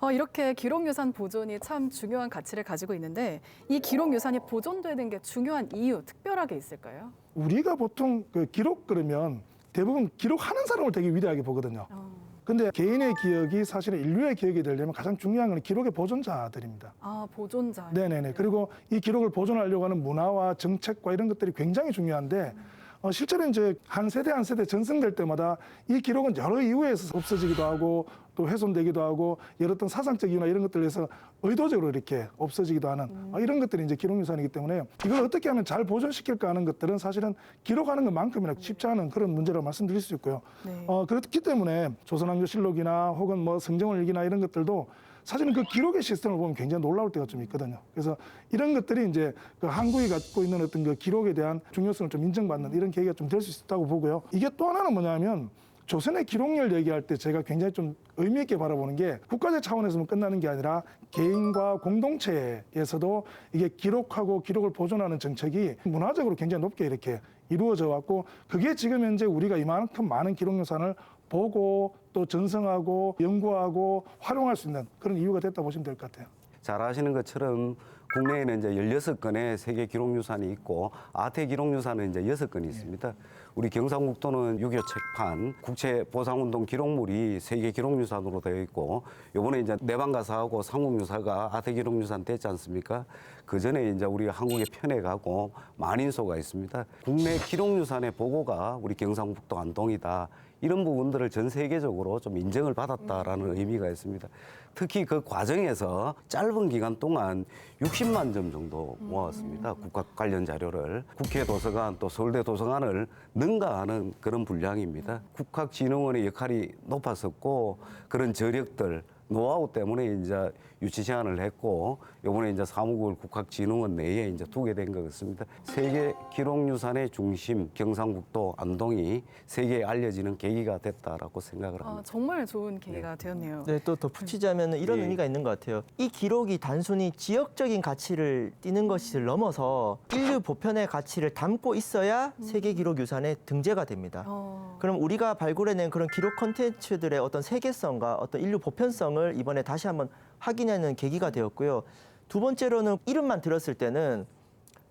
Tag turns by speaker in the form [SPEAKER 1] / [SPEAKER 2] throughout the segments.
[SPEAKER 1] 어, 이렇게 기록유산 보존이 참 중요한 가치를 가지고 있는데 이 기록유산이 보존되는 게 중요한 이유 특별하게 있을까요?
[SPEAKER 2] 우리가 보통 그 기록 그러면 대부분 기록하는 사람을 되게 위대하게 보거든요.
[SPEAKER 1] 어,
[SPEAKER 2] 근데 개인의 기억이 사실은 인류의 기억이 되려면 가장 중요한 건 기록의 보존자들입니다.
[SPEAKER 1] 아 보존자.
[SPEAKER 2] 네네네. 그리고 이 기록을 보존하려고 하는 문화와 정책과 이런 것들이 굉장히 중요한데 어, 실제로 이제 한 세대 한 세대 전승될 때마다 이 기록은 여러 이유에서 없어지기도 하고 또 훼손되기도 하고 여러 어떤 사상적 이유나 이런 것들에 의해서 의도적으로 이렇게 없어지기도 하는 어, 이런 것들이 이제 기록유산이기 때문에 이걸 어떻게 하면 잘 보존시킬까 하는 것들은 사실은 기록하는 것만큼이나 쉽지 않은 그런 문제라고 말씀드릴 수 있고요.
[SPEAKER 1] 네.
[SPEAKER 2] 어, 그렇기 때문에 조선왕조 실록이나 혹은 뭐 성정월기나 이런 것들도 사실은 그 기록의 시스템을 보면 굉장히 놀라울 때가 좀 있거든요. 그래서 이런 것들이 이제 그 한국이 갖고 있는 어떤 그 기록에 대한 중요성을 좀 인정받는 이런 계기가 좀 될 수 있다고 보고요. 이게 또 하나는 뭐냐면 조선의 기록열 얘기할 때 제가 굉장히 좀 의미 있게 바라보는 게 국가적 차원에서만 끝나는 게 아니라 개인과 공동체에서도 이게 기록하고 기록을 보존하는 정책이 문화적으로 굉장히 높게 이렇게 이루어져 왔고 그게 지금 현재 우리가 이만큼 많은 기록유산을 보고 또 전승하고 연구하고 활용할 수 있는 그런 이유가 됐다 보시면 될 것 같아요.
[SPEAKER 3] 잘 아시는 것처럼 국내에는 이제 16건의 세계 기록 유산이 있고 아태 기록 유산은 이제 6건이 있습니다. 우리 경상북도는 6.25 책판, 국채보상 운동 기록물이 세계 기록 유산으로 되어 있고 요번에 이제 내방가사하고 삼국유사가 아태 기록 유산 됐지 않습니까? 그 전에 이제 우리 한국에 편해가고 만인소가 있습니다. 국내 기록 유산의 보고가 우리 경상북도 안동이다. 이런 부분들을 전 세계적으로 좀 인정을 받았다라는 의미가 있습니다. 특히 그 과정에서 짧은 기간 동안 60만 점 정도 모았습니다. 국가 관련 자료를 국회 도서관 또 서울대 도서관을 능가하는 그런 분량입니다. 국학진흥원의 역할이 높았었고 그런 저력들 노하우 때문에 이제 유치 제안을 했고 요번에 이제 사무국을 국학진흥원 내에 이제 두게 된 것 같습니다. 세계 기록유산의 중심 경상북도 안동이 세계에 알려지는 계기가 됐다라고 생각을
[SPEAKER 1] 아,
[SPEAKER 3] 합니다.
[SPEAKER 1] 정말 좋은 계기가 되었네요.
[SPEAKER 4] 네, 또 덧붙이자면 이런
[SPEAKER 3] 예.
[SPEAKER 4] 의미가 있는 것 같아요. 이 기록이 단순히 지역적인 가치를 띠는 것을 넘어서 인류 보편의 가치를 담고 있어야 세계 기록 유산에 등재가 됩니다.
[SPEAKER 1] 어,
[SPEAKER 4] 그럼 우리가 발굴해낸 그런 기록 콘텐츠들의 어떤 세계성과 어떤 인류 보편성을 이번에 다시 한번 확인하는 계기가 되었고요. 두 번째로는 이름만 들었을 때는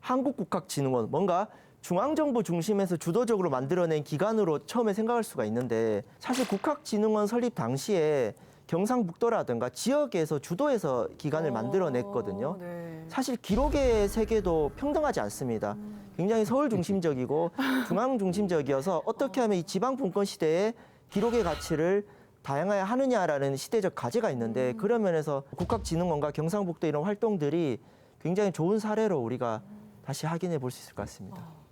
[SPEAKER 4] 한국국학진흥원 뭔가 중앙정부 중심에서 주도적으로 만들어낸 기관으로 처음에 생각할 수가 있는데 사실 국학진흥원 설립 당시에 경상북도라든가 지역에서 주도해서 기관을
[SPEAKER 1] 어,
[SPEAKER 4] 만들어냈거든요.
[SPEAKER 1] 네.
[SPEAKER 4] 사실 기록의 세계도 평등하지 않습니다. 굉장히 서울 중심적이고 중앙 중심적이어서 어떻게 하면 이 지방 분권 시대에 기록의 가치를 다양화해야 하느냐라는 시대적 과제가 있는데 그런 면에서 국학진흥원과 경상북도 이런 활동들이 굉장히 좋은 사례로 우리가 다시 확인해 볼 수 있을 것 같습니다.
[SPEAKER 1] 어.